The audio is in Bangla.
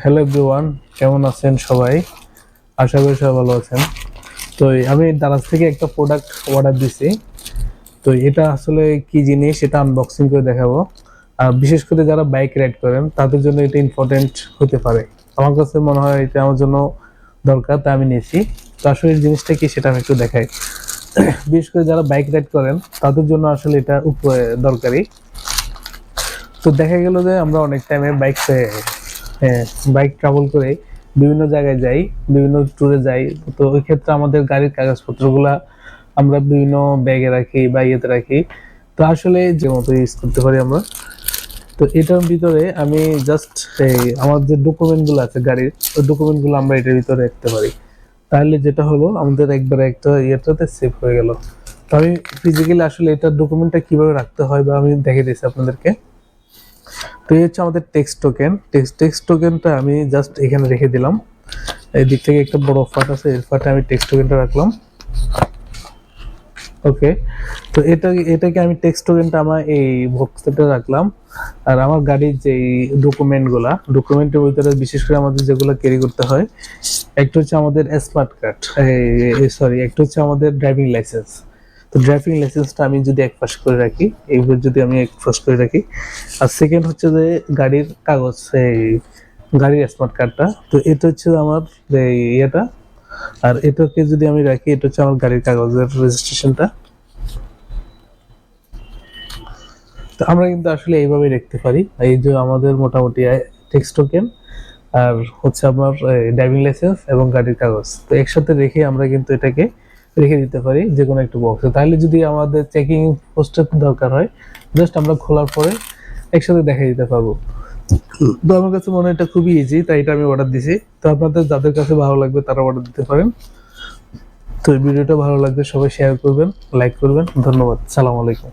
হ্যালো এভরিওয়ান কেমন আছেন সবাই? আশা করি সবাই ভালো আছেন। তো আমি দারাজ থেকে একটা প্রোডাক্ট অর্ডার দিছি। তো এটা আসলে কি জিনিস, সেটা আনবক্সিং করে দেখাবো। আর বিশেষ করে যারা বাইক রাইড করেন, তাদের জন্য এটা ইম্পর্টেন্ট হতে পারে। আমার কাছে মনে হয় এটা আমার জন্য দরকার, তা আমি নিয়েছি। তো আসলে জিনিসটা কি, সেটা আমি একটু দেখাই। বিশেষ করে যারা বাইক রাইড করেন, তাদের জন্য আসলে এটা দরকারি। তো দেখা গেল যে আমরা অনেক টাইমে বাইক হ্যাঁ বাইক ট্রাভেল করে বিভিন্ন জায়গায় যাই, বিভিন্ন ট্যুরে যাই। তো ওই ক্ষেত্রে আমাদের গাড়ির কাগজপত্রগুলা আমরা বিভিন্ন ব্যাগে রাখি বা ইয়েতে রাখি। তো আসলে যে মতো ইউজ করতে পারি আমরা। তো এটার ভিতরে আমি জাস্ট এই আমার যে ডকুমেন্টগুলো আছে গাড়ির, ওই ডকুমেন্টগুলো আমরা এটার ভিতরে রাখতে পারি। তাহলে যেটা হলো, আমাদের একবারে একটা ইয়েটাতে সেভ হয়ে গেল। তো আমি ফিজিক্যালি আসলে এটার ডকুমেন্টটা কীভাবে রাখতে হয় বা আমি দেখে দিয়েছি আপনাদেরকে। তো এই হচ্ছে আমাদের টেক্সট টোকেন টেক্সট টেক্সট টোকেনটা আমি জাস্ট এখানে রেখে দিলাম। এই দিক থেকে একটা বড় ফাট আছে এর ফাটে আমি টেক্সট টোকেনটা রাখলাম। ওকে তো এটা, এটাকে আমি টেক্সট টোকেনটা আমার এই বক্সটাতে রাখলাম। আর আমার গাড়ির যে ডকুমেন্টগুলা ডকুমেন্টের ভিতরে বিশেষ করে আমাদের যেগুলো ক্যারি করতে হয়, একটা হচ্ছে আমাদের স্মার্ট কার্ড সরি একটা হচ্ছে আমাদের ড্রাইভিং লাইসেন্স তো ড্রাইভিং লাইসেন্সটা আমি যদি এক পাশ করে রাখি এইভাবে যদি আমি এক পাশ করে রাখি। আর সেকেন্ড হচ্ছে যে গাড়ির কাগজ, এই গাড়ির স্মার্ট কার্ডটা তো এটা হচ্ছে আমার ইয়েটা। আর এটাকে যদি আমি রাখি, এটা হচ্ছে আমার গাড়ির কাগজের রেজিস্ট্রেশনটা তো আমরা কিন্তু আসলে এইভাবে দেখতে পারি। এই যে আমাদের মোটামুটি টেক্সট টোকেন আর হচ্ছে আমার ড্রাইভিং লাইসেন্স এবং গাড়ির কাগজ। তো একসাথে রেখে আমরা কিন্তু এটাকে রেখে দিতে পারি যে কোনো একটা বক্সে তাহলে যদি আমাদের চেকিং পোস্টের দরকার হয় জাস্ট আমরা খোলার পরে একসাথে দেখা দিতে পারব। তো আমার কাছে মনে হয় এটা খুবই ইজি তাই এটা আমি অর্ডার দিছি। তো আপনাদের যাদের কাছে ভালো লাগবে তারা অর্ডার দিতে পারেন। তো এই ভিডিওটা ভালো লাগবে সবাই শেয়ার করবেন লাইক করবেন। ধন্যবাদ। সালাম আলাইকুম।